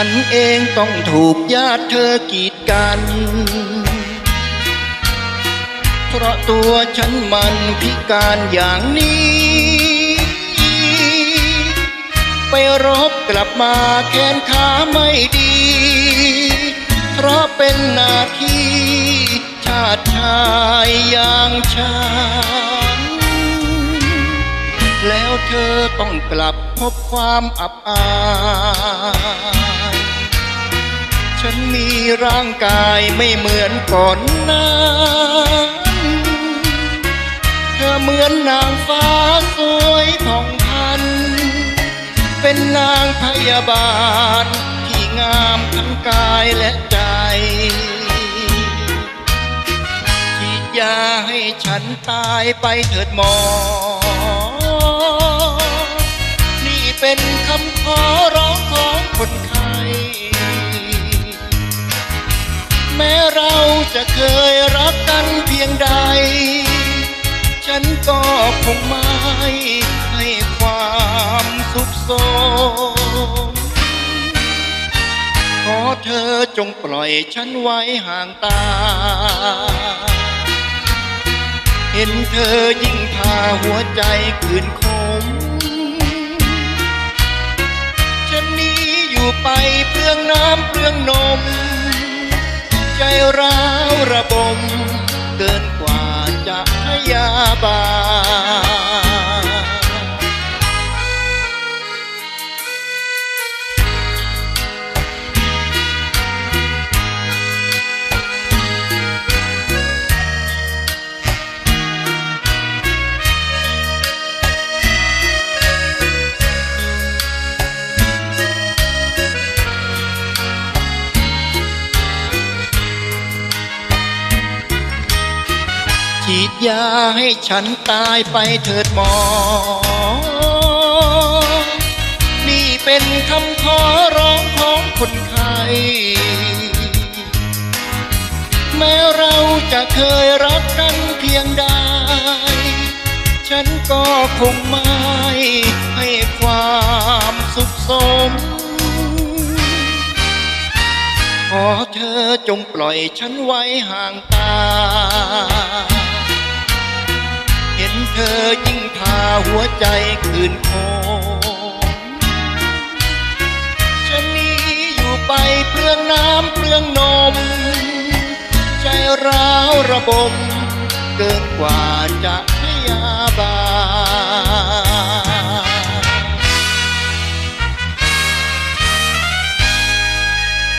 ฉันเองต้องถูกญาติเธอกีดกัน เพราะตัวฉันมันพิการอย่างนี้ ไปรบกลับมาแขนขาไม่ดี เพราะเป็นหน้าที่ชาติชายอย่างฉัน แล้วเธอต้องกลับพบความอับอาย ฉันมีร่างกายไม่เหมือนก่อนนั้นเธอเหมือนนางฟ้าสวยผ่องพัน เป็นนางพยาบาล ที่งามทั้งกายและใจฉีดยาให้ฉันตายไปเถิดหมอ จะเคยรักกันเพียงใด ฉันก็คงไม่ให้ความสุขสมขอเธอจงปล่อยฉันไว้ห่างตา เห็นเธอยิ่งพาหัวใจคืนคมฉันนี้อยู่ไปเปลืองน้ำเปลืองนม ใจร้าวระบมเกิน ฉีดยาให้ฉันตายไปเถิดหมอ นี่เป็นคำขอร้องของคนไข้แม้เราจะเคยรักกันเพียงใด ฉันก็คงไม่ให้ความสุขสม ขอเธอจงปล่อยฉันไว้ห่างตา ธอยิ่งพาหัวใจคืนคงฉันนี้อยู่ไปเปลืองน้ำเปลืองนม ใจร้าวระบม เกินกว่าจะพยาบา